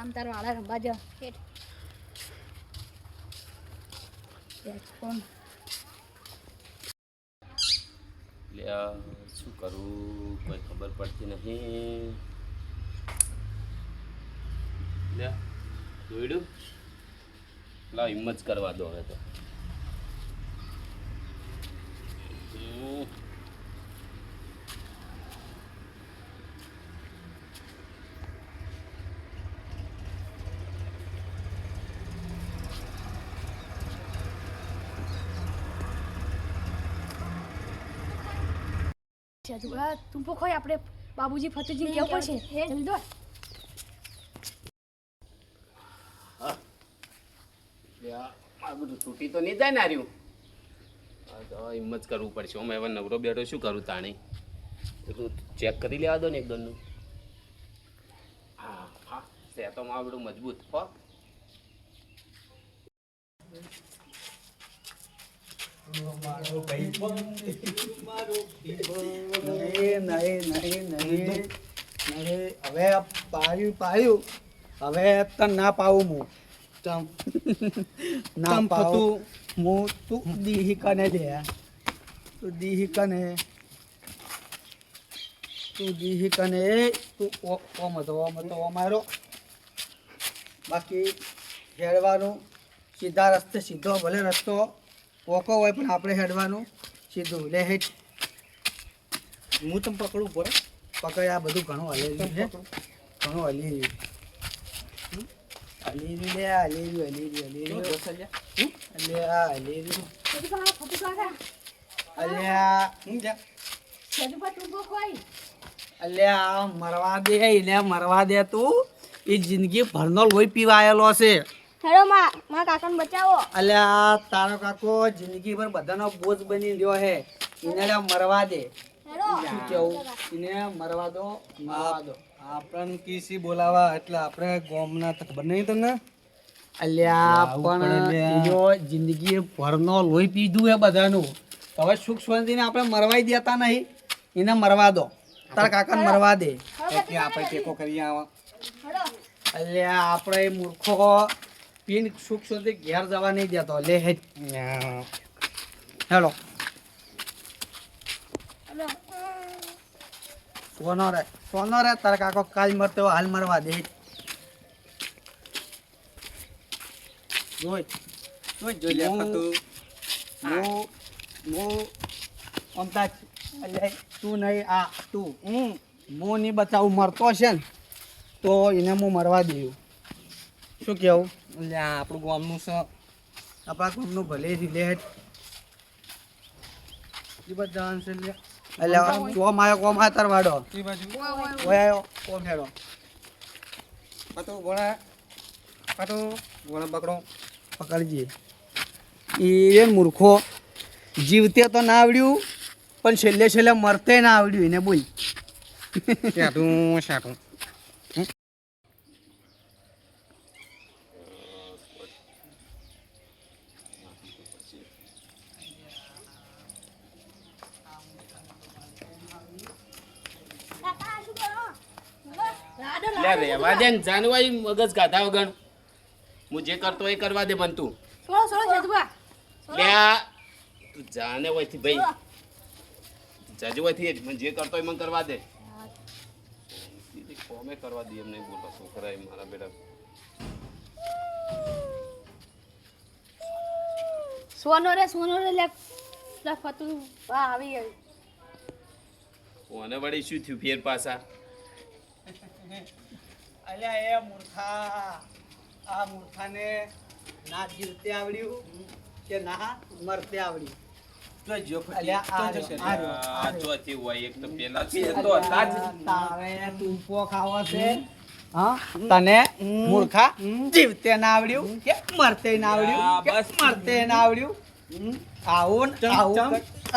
વાળામાં તાર વાળા રમવા જો. કોણ લે શું કરું? કોઈ ખબર પડતી નહીં. લે દોડ્યું લાવ હિંમત કરવા દો હવે તો. છે. તું આ તું પોખોય આપણે બાબુજી ફતેજી કેવું પડશે? જલ્દી દોડ. તૂટી તો નહીં જાય ને આર્યું? આ તો હિંમત જ કરવું પડશે. અમે હવે નવરો બેઠો શું કરું તાણી? એટલું ચેક કરી લેવા દો ને એકદમનું હા હા. સેટોમાં આવડું મજબૂત હો નહીં નહીં નહીં નહીં નહીં હવે પાયું પાયું હવે તને ના પાવું હું ના તમ પાવું હું તું દીહી કને દે તું દીહી કને તું દીહી કને તું ઓમ હતો ઓમ હતો અમારો બાકી હેડવાનું સીધા રસ્તે સીધો ભલે રસ્તો ઓકો હોય પણ આપણે હેડવાનું સીધું. લે હેઠ હું તમે પકડું પડે પકડે આ બધું ઘણું હલેલું છે. ઘણું હલી રહ્યું હમ? હલી લે આ હલી રહ્યું હલી રહ્યું હલી રહ્યું હમ? આ હલી રહ્યું ફતુ કા ફતુ કા એટલે આ હું જા આ મરવા દે એને મરવા દે તું. એ જિંદગી ભરનો લોહી પીવાયેલો છે. હેડો માં માં કાકાને બચાવો. અલ્યા તારો કાકો જિંદગી ભર બધાનો બોજ બની રહ્યો હે. એને મરવા દે. કેવું? એને મરવા દો મરવા દો. આપણને કીસી બોલાવા એટલે આપણે ગોમના ખબર નહીં તમને અલ્યા પણ જો જિંદગી ભરનો લોહી પીધું હે બધાનું. તો હવે સુખ શાંતિને આપણે મરવાઈ દેતા નહીં. એને મરવા દો. તારા કાકાને મરવા દે. કે આપણે ટેકો કરી આવા. અલ્યા આપણે મૂર્ખો. પીન સુખ સુધી ઘેર જવા નહીં દેતો. લે હે. હેલો. સોનો રે સોનો રે તારા કાકો કાલ મરતો હાલ મરવા દે. જોઈ જોઈ જોઈ લે હું-. હું. એટલે તું નહીં આ તું. હું હું નહીં બચાવું મરતો છે ને તો એને હું મરવા દઉં. શું કેવું? એટલે આપણું ગામનું છે. આપણા ગામનું ભલે રિલેટ. એ બધા છે લે એટલે કોમ આવ્યો કોમ આ વાડો. એ બાજુ. ઓય આવ્યો કોમ હેડો? પાતો ગોળા પાતો ગોળા પકડો પકડજે. એ મૂર્ખો. જીવતે તો ના આવડ્યું પણ છેલ્લે છેલ્લે મરતે ના આવડ્યું એને બોલ. શાટું શાટું કાકા શું કરો રાડો લે રહેવા દે ને જાનવાઈ મગજ ગાધા વગર. હું જે કરતો એ કરવા દે બનતું સોળો તું જાને હોયથી ભાઈ. જાજુ હોયથી જ મને જે કરતો એ મને કરવા દે. કોમે કરવા દે એમ નહીં બોલો છોકરા એ મારા બેટા. સોનો રે સોનો રે લે લે ફતુ વાહ આવી ગયું. કોને વળી શું થયું ફેર પાછા? અલ્યા એ મૂર્ખા. આ મૂર્ખાને ના જીવતે આવડ્યું કે ના મરતે આવડ્યું? તને મૂર્ખા જીવતે ના આવડ્યું કે મરતે ના આવડ્યું? બસ. મરતે ના આવડ્યું? આવું આવું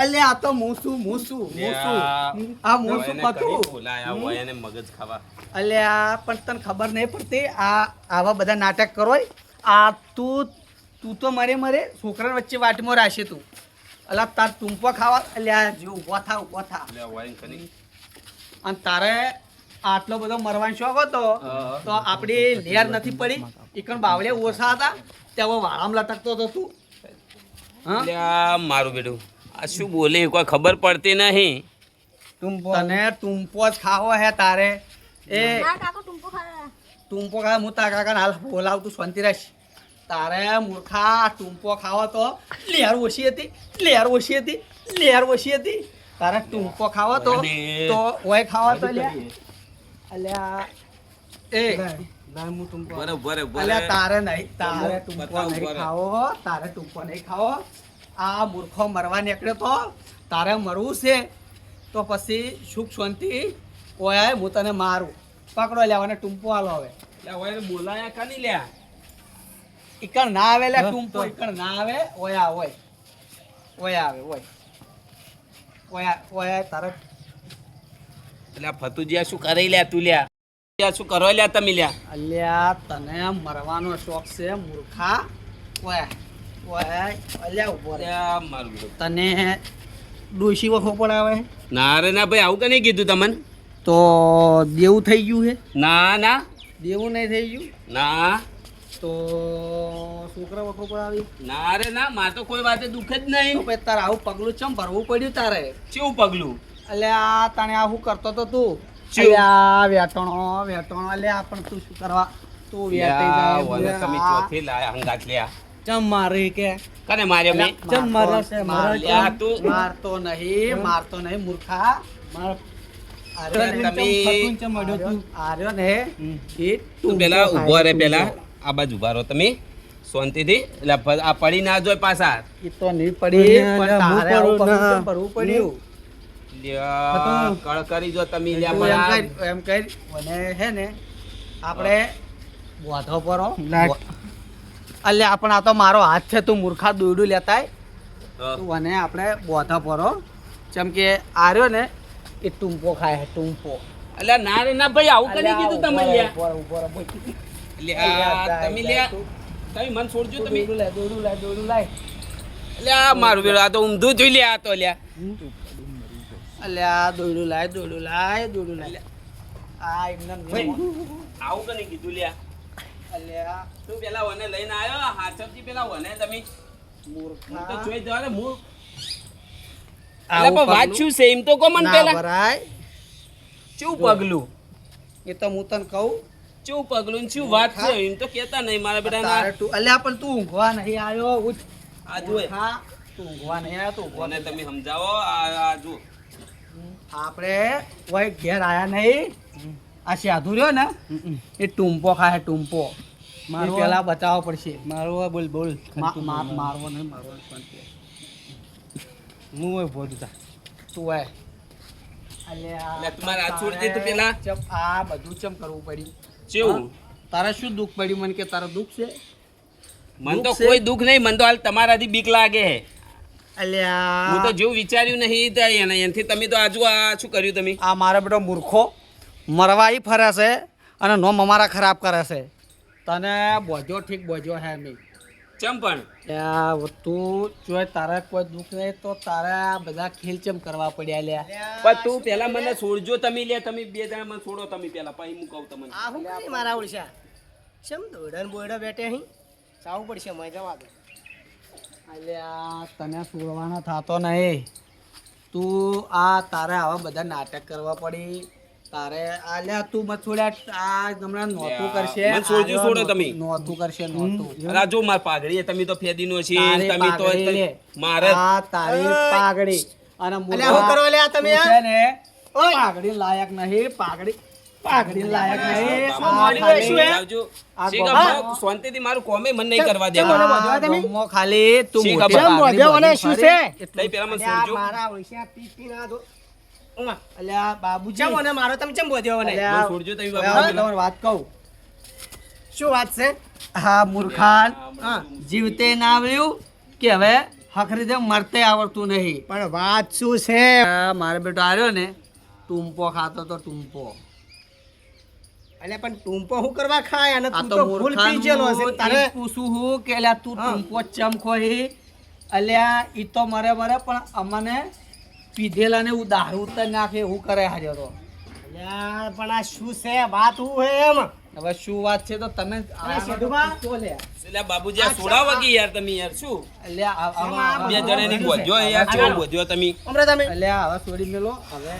અલ્યા આ તો મૂસું મૂસું મૂસું. આ મૂસું પતું બોલાયા હોય એને મગજ ખાવા. અલ્યા પણ તને ખબર નહીં પડતી આ આવા બધા નાટક કરો આ તું તું તો મરે મરે છોકરા વચ્ચે વાટમાં રાખશે તું. અલા તાર ટૂંપો ખાવા અલ્યા જો ઊભો થા ઊભો થા. અને તારે આટલો બધો મરવાનો શોખ હતો તો આપણી લેર નથી પડી. એકણ બાવળે ઓછા હતા ત્યાં વાળામાં લટકતો હતો તું. હા મારું બેટું આ શું બોલે? કોઈ ખબર પડતી નહીં. તને ટૂંપો જ ખાવો હે તારે. એ ટૂંપો ખા ટૂંપો ખા હું તારા કાકા હાલ બોલાવતું શાંતિ રહીશ. તારે મૂર્ખા ટૂંપો ખાવો તો લેર ઓછી હતી લેર ઓછી હતી લેર ઓછી હતી. તારે ટૂંપો ખાવો તો તો ઓય ખાવો તો લ્યા અલ્યા એ. તારે નહીં તારે ટૂંપો નહીં ખાવો તારે ટૂંપો નહીં ખાવો. આ મૂર્ખો મરવા નીકળ્યો તો તારે મરવું છે. તો પછી સુખ શાંતિ ઓયા હું તને મારું. પકડો લેવાને ટૂંપો હાલો હવે. અલ્યા, ઓય બોલાયા કાની લ્યા? ઈકણ ના આવે લે ટૂંપો ઈકણ ના આવે ઓયા હોય. ઓય આવે ઓય ઓય ઓયા તારે. એટલે ફતુજીયા શું કરી લ્યા તું લ્યા? લ્યા, શું કરો લ્યા તમે લ્યા? અલ્યા તને મરવાનો શોખ છે મૂર્ખા. ઓય. તને ડોશી વખો પડાવે? ના રે ના ભાઈ આવું કને કીધું તમને? તો દેવું થઈ ગયું છે ના ના. દેવું નહીં થઈ ગયું? ના. તો છોકરા વખો પડાવી. ના રે ના માર તો કોઈ વાતે દુઃખ જ નહીં. પછી તારે આવું પગલું ચમ ભરવું પડ્યું તારે? કેવું પગલું? અલ્યા તને આ શું કરતો તો તું? અલ્યા વેટણો વેટણો અલ્યા પણ તું શું કરવા? તું વેટાઈ જાય તમે આ ચોથી લાયા હંગાત લ્યા. ચમ મારી કે? કને માર્યો મેં? ચમ મારો છે મારો તું? મારતો નહીં મારતો નહીં મૂર્ખા. માર. આર્યો ને તમે આર્યો ને એ તું પેલા ઊભો રે પેલા. આ બાજુ ઊભા રહો તમે. શાંતિથી. એટલે પ- આ પડી ના જોય પાછા. તો નહીં પડી પડ્યું લ્યા, જો તમે લ્યા એમ કર હે ને આપણે વાંધો પર. અલ્યા પણ આ તો મારો હાથ છે તું મૂર્ખા દોડું લેતાય. તું અને આપણે બોધા પરો જેમ કે આર્યો ને એ ટૂંપો ખાય છે ટૂંપો. અલ્યા ના રે ના ભાઈ આવું કરી કીધું તમે લ્યા? ઊભો ઊભો રહો, ઊભો રહો. લ્યા, તમે લ્યા તમે મન છોડજો તમે. લાય, દોડું લાય, દોડું લાય. લ્યા મારું બેડું આ તો ઊંધું જોઈ લ્યા આ તો લ્યા. અલ્યા દોડું લાય દોડું લાય દોડું લાય. આ એમને આવું કને કીધું લ્યા? અલ્યા. તું પેલા વને લઈને આવ્યો હાચવજી પેલા વને તમે મૂર્ખા. તો જોઈ જવા દે હું પણ વાત શું છે? એમ તો કો મને પેલા. ભરાય. શું પગલું? એ તો હું તને કહું. શું પગલું ને શું વાત છે? એમ તો કેતા નહીં મારા બેટા તું અલ્યા પણ તું ઊંઘવા નહીં આવ્યો. ઉઠ. આ હા તું ઊંઘવા નહીં આવ્યો તું કોને તમે સમજાવો? આ આ જો આપણે કોઈ ઘેર આયા નહીં. આ સાધુ રહ્યો ને એ ટૂંપો ખાય ટૂંપો. મારો પેલા બચાવવો પડશે. મારો બોલ બોલ. મારવો. નહીં મારવો હું હોય ભોજ તું. હોય. અલ્યા, લે, તમારે હાથ છોડી દે તું પેલા. ચમ આ બધું ચમ કરવું પડ્યું? કેવું તારા શું દુઃખ પડ્યું? મને કે તારે દુઃખ છે. મન તો કોઈ દુઃખ નહીં મન તો હાલ તમારાથી બીક લાગે. હે અલ્યા હું તો જેવું વિચાર્યું નહીં તો એનાથી તમે તો આજુ આ શું કર્યું તમે? આ મારા બેટો મૂર્ખો. મરવા ઈ ફરે છે અને નોમ અમારા ખરાબ કરે છે. તને બોજો ઠીક બોજો હે નહીં. ચમ પણ? તું જો તારે કોઈ દુઃખ નહીં તો તારે આ બધા ખેલચમ કરવા પડ્યા લ્યા. પણ તું પેલા મને છોડજો તમે લે તમે બે જણા મને છોડો તમે પેલા પછી હું કહું તમને. આ હું કરી મારા ઓળશા ચમ દોડન બોયડો બેઠે અહીં સાવું પડશે મય જવા દો અલ્યા તને છોડવાનો થતો નહીં. તું આ તારે આવા બધા નાટક કરવા પડી. તારે આલ્યા તું મત આ હમણાં નોતું કરશે. મને છોડજો, છોડો તમે. નોતું કરશે નોતું અરે જો માર પાઘડી તમે તો ફેદીનો છે તમે તો મારે આ તારી પાઘડી. અને અલ્યા હું કરવા લ્યા તમે તું આ? છે ને પાઘડી લાયક નહીં પાઘડી પાઘડી લાયક નહીં. શું આ ખાલી- શું હે? આવજો. આ શીખ ગોમા- આપો, શાંતિથી મારું કોમે મન નહીં કરવા દેવા ખાલી. તું શું છે? એટલું પેલા મને મારા ના દો. અલ્યા બાબુજી. ચમ મને મારો તમે ચમ બોધ્યો મને છોડજો તમે હવે બાપા હું તમને વાત કહું. શું વાત છે? હા મૂર્ખાન. જીવતે ના આવ્યું કે હવે હખરીતે મરતે આવડતું નહીં. પણ વાત શું છે? મારો બેટો આવ્યો ને ટૂંપો ખાતો તો ટૂંપો. અલ્યા પણ ટૂંપો શું કરવા ખાય? અને તું તો તો ફૂલ પી ગયેલો હશે. તારે પૂછું હું કે અલ્યા તું ટૂંપો ચમ ખોહી? અલ્યા ઈ તો મરે મરે પણ અમને પીધેલા ને હું દારૂ ઉતર નાખે એવું કરે હાર્યો તો. યાર પણ આ શું છે? વાત હું હે એમ. હવે શું વાત છે તો તમે. એટલે બાબુજી આ સોડા વાગી યાર તમે યાર શું? એટલે બે જણાની બોધ્યો યાર કેવો બોધ્યો તમે. હમણાં તમે. એટલે હવે છોડી મેલો. હવે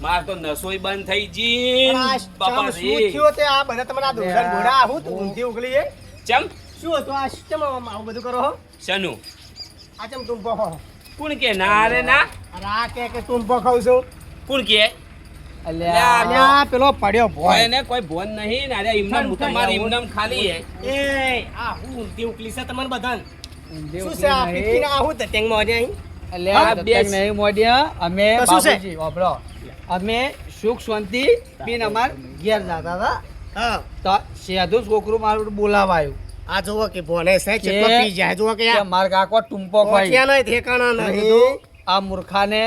માર તો નસોઈ બંધ થઈ જી બાપા શું રે તે? આ બધા તમારા ઊંધી ઉગલી ચમ? શું હતું? આ ચમ આમ આવું બધું કરો હો? શનું? આ ચમ તું હો. કોણ કે? ના રે ના. અરે આ કે કે તું ખાવ છું. કોણ કે? આ પેલો પડ્યો ભોય. ને કોઈ ભોન નહીં. ને અરે ઇમનામ તમાર ઇમનામ ખાલી હે. એ આ હું ઊંધી ઉકલી છે તમાર બધાન. શું છે આ. પીકીને આ તે ટેંગ આજે અહીં? બેસ. દત્તક નહીં મોઢિયા. અમે બાપુજી, વાપરો. અમે સુખ શાંતિ બિન અમાર ઘેર જાતા હતા. હા. તો સેધું છોકરું મારું બોલાવા આવ્યું આ જોવો કે ભોને છે કેટલો પી જાય જોવો કે કે માર કાકો ટુંપો ખવાય પહોંચ્યા નહીં ઠેકાણા નહીં. આ મૂર્ખાને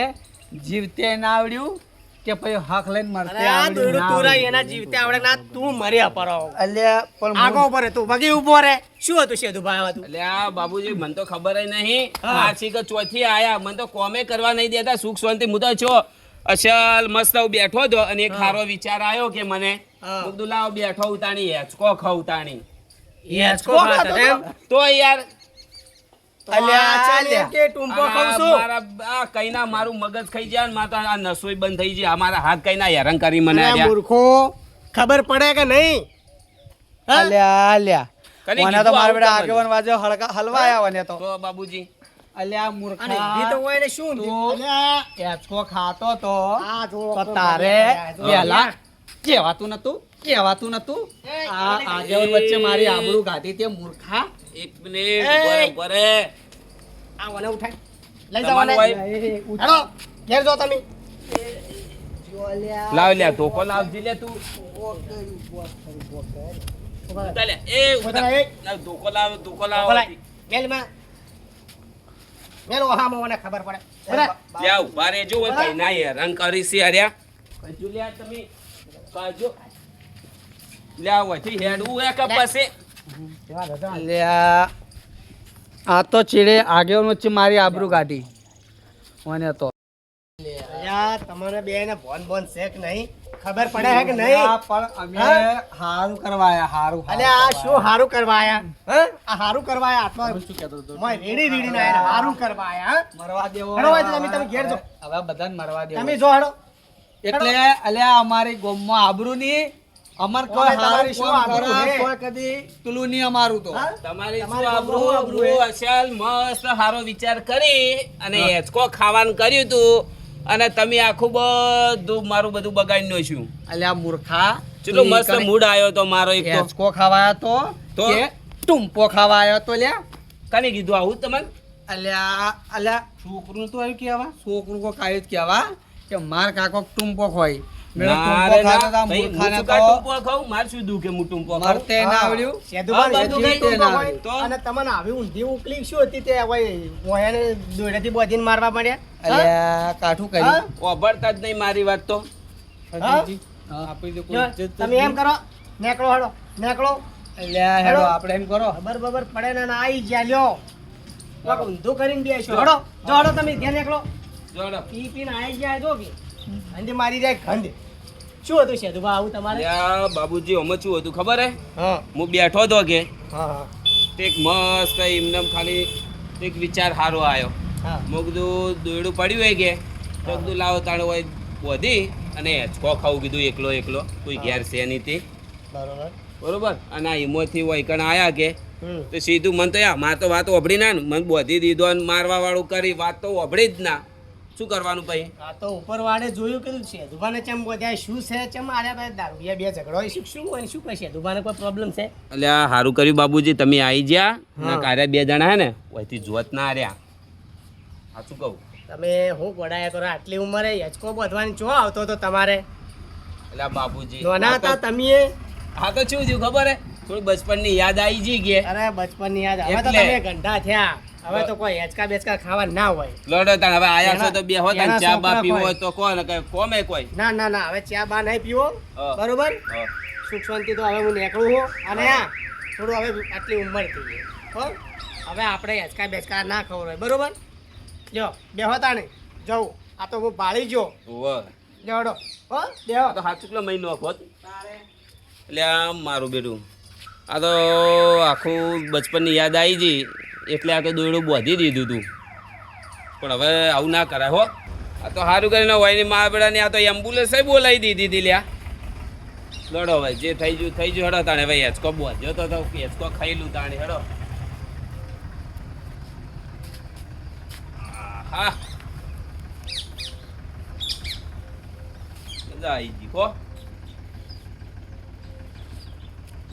જીવતે ના આવડ્યું કે પછી હાક લઈને મરતે આ આવડ્યું? દોયડું ના તું રહી આવડ્યું. એના જીવતે આવડે ના તું મર્યા પરો. અલ્યા પણ આગો ઉપર તું વગી ઊભો રે. શું હતું શેધુ ભાઈ હતું આ બાબુજી મને તો ખબર નહીં. આછી કે ચોથી આયા. મને તો કોમે કરવા નહીં દેતા સુખ શાંતિ. હું તો છો અસલ મસ્ત બેઠો હતો અને એક સારો વિચાર આવ્યો કે મને હા. લાવ બેઠો ઉતાણી હેચકો ખાવ ઉતાણી હેચકો એમ? તો યાર તો આ ચાલ. એમ કે ટૂંપો ખાઉં આ છું. મારા આ કઈના મારું મગજ ખાઈ જાય ને આ નસોઈ બંધ થઈ જાય મારા હાથ કઈના હેરાન કરી મને મૂર્ખો ખબર પડે કે નહીં? અલ્યા અલ્યા. મને તો મારા બેટા આગેવાન વાજો હળકા હલવા આવ્યા મને તો. તો બાબુજી. અલ્યા મૂર્ખા. તો હોય ને શું? અલ્યા, હેચકો ખાતો તો. તો તારે. પેલા કહેવાતું નતું? કહેવાતું નતું. આ આગેવાન વચ્ચે મારી આબરૂ ગાધી તે મૂર્ખા. એક મિનિટ રહે. આ વને ઉઠાય. લઈ જાવ વને. હેલો ઘેર જો તમે. લાવ લે ધોકો લાવજી લે તું. ધોકો લાવ ધોકો લાવ. બોલાય. મેલમાં મેલ ઓહામાં મને ખબર પડે. બોલાય. લ્યા ઊભા ભાઈ ના યાર ના કરી સી યાર કજુ લ્યા તમે કજો લ્યા વથી હેડવું હે કે પછી અલ્યા આ તો ચીડે આગેવાન વચ્ચે મારી આબરૂ કાઢી. મને તો. તમારે બે ને ભોન બોન શેક નહીં? ખબર પડે હે કે નહીં? પણ અમે હારું કરવાયા હારું અને આ શું હારું કરવા હે? આ હારું કરવાયા? આટલો શું કહેતો હતો? મોય રેડી રેડી ના આયા હારું કરવાયા મરવા દેવો. હેડો તમે- તમે ઘેર જો. હવે બધાને મરવા દેવો. તમે જો હડો. એટલે અલ્યા અમારી ગોમમાં આબરૂ ની અમાર કોઈ ઓય, શું આબરૂ હે? કોઈ કદી પેલું નહીં અમારું તો? તમારી શું આબરૂ? આબરૂ આબરૂ અસલ મસ્ત હારો વિચાર કરી અને હેચકો ખાવાનું કર્યું તું અને તમે આખું બધું મારું બધું બગાડી નાખ્યું. અલ્યા મૂર્ખા ચેટલો મસ્ત મૂડ આવ્યો તો મારો એક હેચકો ખાવાયો તો તો? કે ખાવા આવ્યો તો લ્યા. કને કીધું આવું તમને? અલ્યા અલ્યા છોકરું તો આવ્યું કેવા છોકરું કો કાયું જ કેવા કે માર કાકો ટૂંપો ખોય. આવી મારવા પડ્યા કાઠું કર્યું. ઓભળતા જ નહીં મારી વાત તો. હા? હા. જો, તમે એમ કરો નેકળો હેડો નેકળો. અલ્યા હેડો આપણે એમ કરો. ખબર બબર પડે ને ના આઈ ગયા લ્યો. ઊંધું કરીને બેસો હડો જો હડો તમે ધ્યાન નેકળો. જોડો. પી પીને આઈ જાય જો કે. મારી જાય ગંધ શું હતું સેદુભા આવું તમારે? યા બાબુજી આમાં શું હતું ખબર હે? હા. હું બેઠો હતો કે હા એક મસ્ત એમને ખાલી એક વિચાર સારો આવ્યો હા. મેં કીધું દોયડું પડ્યું હોય કે? તો કીધું લાવો તાણો હોય વધી અને હેચકો ખાવું કીધું એકલો એકલો. કોઈ ઘેર છે નહીં તે. બરોબર. બરોબર? અને આ હિમોથી વૈકણ આયા કે? તો સીધું મન તો યા માર તો વાત ઓભળી ના ને. મને બોધી દીધો અને મારવા વાળું કરી વાત તો ઓભળી જ ના. શું કરવાનું પછી આ તો ઉપર વાળે જોયું કીધું છે દુભાને ચમ બોધ્યા શું છે ચમ આલ્યા બે દારૂ બે ઝઘડો હોય શું શું હોય શું કહેશે દુભાને કોઈ પ્રોબ્લેમ છે? એટલે આ સારું કર્યું બાબુજી તમે આવી ગયા. કાર્ય બે જણા હે ને ઓયથી જોત ના રહ્યા શું કહું? તમે હું પડાયા કરો આટલી ઉંમરે યચકો બોધવાની ચો આવતો તો તમારે? એટલે આ બાબુજી નાના હતા તમે હા તો શું થયું ખબર હે? થોડી બચપનની યાદ આવી જઈ ગઈ અરે બચપનની યાદ. હવે તો. તમે ગંઢા થયા. હવે તો કોઈ હેચકા બેચકા ખાવા ના હોય. લડો તાણ હવે આયા છો તો બે હો તાણ ચા બા પીવો. હોય. તો કોણ કે કોમે કોઈ? ના ના ના હવે ચા બા નહીં પીવો. બરોબર? સુખ શાંતિ તો હવે હું નીકળું છું. અને આ થોડું હવે આટલી ઉંમર થઈ ગઈ. હો? હવે આપણે હેચકા બેચકા ના ખબર હોય. બરોબર? જો બે હોતા નહીં જવું આ તો હું બાળી જો. લેવડો હો દેવો તો હાથ ચૂકલો મહિનો હોત? એટલે આમ મારું બેટું આ તો આખું બચપનની યાદ આવી ગઈ. એટલે આ તો દોરડું બાંધી દીધું તું. પણ હવે આવું ના કરાય હો. આ તો સારું કરીને હોયની મા બેડાની આ તો એમ્બ્યુલન્સ બોલાવી દીધી હતી લ્યા. લડો હવે જે થઈ ગયું થઈ ગયું, હેડો તાણે ભાઈ, હેચકો બોધ્યો તો તો હેચકો ખાઈલું તાણે, હેડો. હા મજા આવી ગઈ હો.